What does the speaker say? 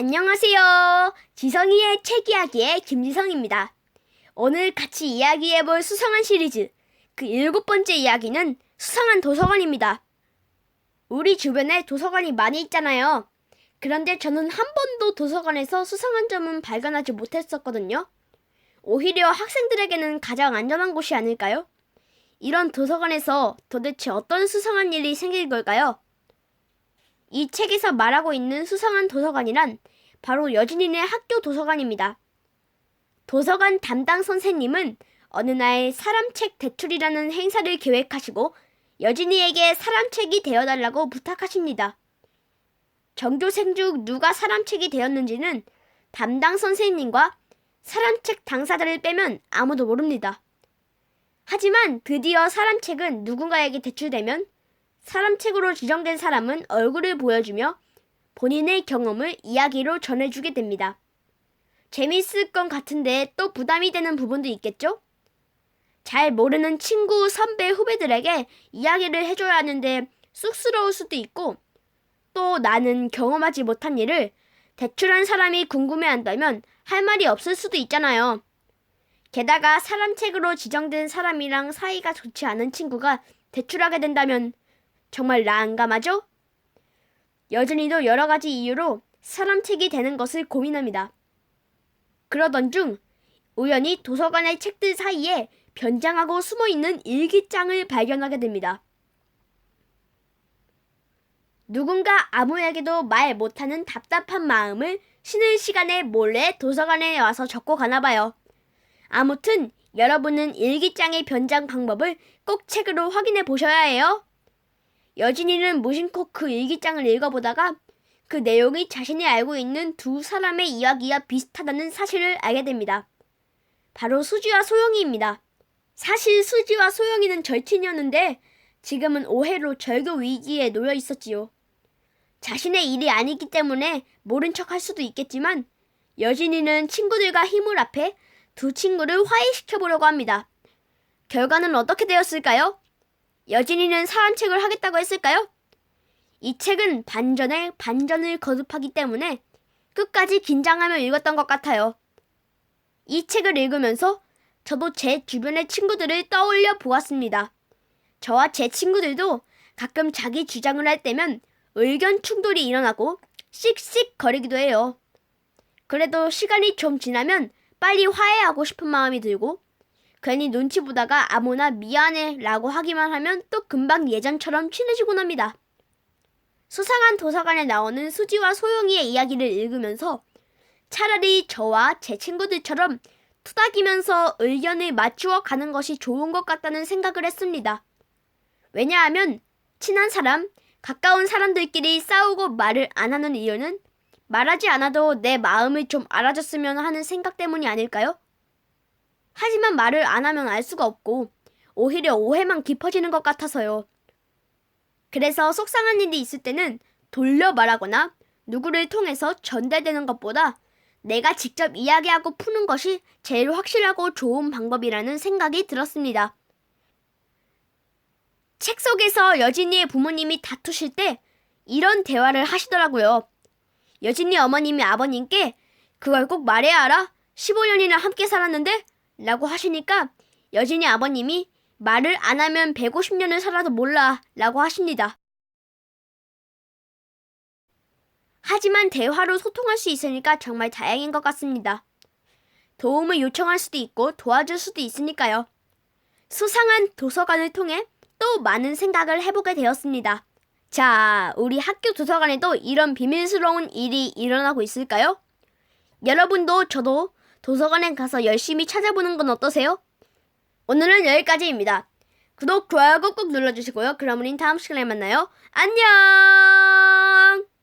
안녕하세요. 지성이의 책 이야기의 김지성입니다. 오늘 같이 이야기해 볼 수상한 시리즈 그 일곱 번째 이야기는 수상한 도서관입니다. 우리 주변에 도서관이 많이 있잖아요. 그런데 저는 한 번도 도서관에서 수상한 점은 발견하지 못했었거든요. 오히려 학생들에게는 가장 안전한 곳이 아닐까요? 이런 도서관에서 도대체 어떤 수상한 일이 생길 걸까요? 이 책에서 말하고 있는 수상한 도서관이란 바로 여진이네 학교 도서관입니다. 도서관 담당 선생님은 어느 날 사람책 대출이라는 행사를 계획하시고 여진이에게 사람책이 되어달라고 부탁하십니다. 전교생 중 누가 사람책이 되었는지는 담당 선생님과 사람책 당사자를 빼면 아무도 모릅니다. 하지만 드디어 사람책은 누군가에게 대출되면 사람 책으로 지정된 사람은 얼굴을 보여주며 본인의 경험을 이야기로 전해주게 됩니다. 재밌을 것 같은데 또 부담이 되는 부분도 있겠죠? 잘 모르는 친구, 선배, 후배들에게 이야기를 해줘야 하는데 쑥스러울 수도 있고 또 나는 경험하지 못한 일을 대출한 사람이 궁금해한다면 할 말이 없을 수도 있잖아요. 게다가 사람 책으로 지정된 사람이랑 사이가 좋지 않은 친구가 대출하게 된다면 정말 난감하죠? 여전히도 여러 가지 이유로 사람 책이 되는 것을 고민합니다. 그러던 중 우연히 도서관의 책들 사이에 변장하고 숨어 있는 일기장을 발견하게 됩니다. 누군가 아무에게도 말 못하는 답답한 마음을 쉬는 시간에 몰래 도서관에 와서 적고 가나 봐요. 아무튼 여러분은 일기장의 변장 방법을 꼭 책으로 확인해 보셔야 해요. 여진이는 무심코 그 일기장을 읽어보다가 그 내용이 자신이 알고 있는 두 사람의 이야기와 비슷하다는 사실을 알게 됩니다. 바로 수지와 소영이입니다. 사실 수지와 소영이는 절친이었는데 지금은 오해로 절교 위기에 놓여 있었지요. 자신의 일이 아니기 때문에 모른 척 할 수도 있겠지만 여진이는 친구들과 힘을 합해 두 친구를 화해시켜 보려고 합니다. 결과는 어떻게 되었을까요? 여진이는 사람책을 하겠다고 했을까요? 이 책은 반전에 반전을 거듭하기 때문에 끝까지 긴장하며 읽었던 것 같아요. 이 책을 읽으면서 저도 제 주변의 친구들을 떠올려 보았습니다. 저와 제 친구들도 가끔 자기 주장을 할 때면 의견 충돌이 일어나고 씩씩 거리기도 해요. 그래도 시간이 좀 지나면 빨리 화해하고 싶은 마음이 들고 괜히 눈치 보다가 아무나 미안해 라고 하기만 하면 또 금방 예전처럼 친해지곤 합니다. 수상한 도서관에 나오는 수지와 소영이의 이야기를 읽으면서 차라리 저와 제 친구들처럼 투닥이면서 의견을 맞추어 가는 것이 좋은 것 같다는 생각을 했습니다. 왜냐하면 친한 사람, 가까운 사람들끼리 싸우고 말을 안 하는 이유는 말하지 않아도 내 마음을 좀 알아줬으면 하는 생각 때문이 아닐까요? 하지만 말을 안 하면 알 수가 없고 오히려 오해만 깊어지는 것 같아서요. 그래서 속상한 일이 있을 때는 돌려 말하거나 누구를 통해서 전달되는 것보다 내가 직접 이야기하고 푸는 것이 제일 확실하고 좋은 방법이라는 생각이 들었습니다. 책 속에서 여진이의 부모님이 다투실 때 이런 대화를 하시더라고요. 여진이 어머님이 아버님께 그걸 꼭 말해야 알아? 15년이나 함께 살았는데? 라고 하시니까 여진이 아버님이 말을 안 하면 150년을 살아도 몰라 라고 하십니다. 하지만 대화로 소통할 수 있으니까 정말 다행인 것 같습니다. 도움을 요청할 수도 있고 도와줄 수도 있으니까요. 수상한 도서관을 통해 또 많은 생각을 해보게 되었습니다. 자, 우리 학교 도서관에도 이런 비밀스러운 일이 일어나고 있을까요? 여러분도 저도 도서관에 가서 열심히 찾아보는 건 어떠세요? 오늘은 여기까지입니다. 구독, 좋아요 꾹꾹 눌러주시고요. 그럼 우린 다음 시간에 만나요. 안녕!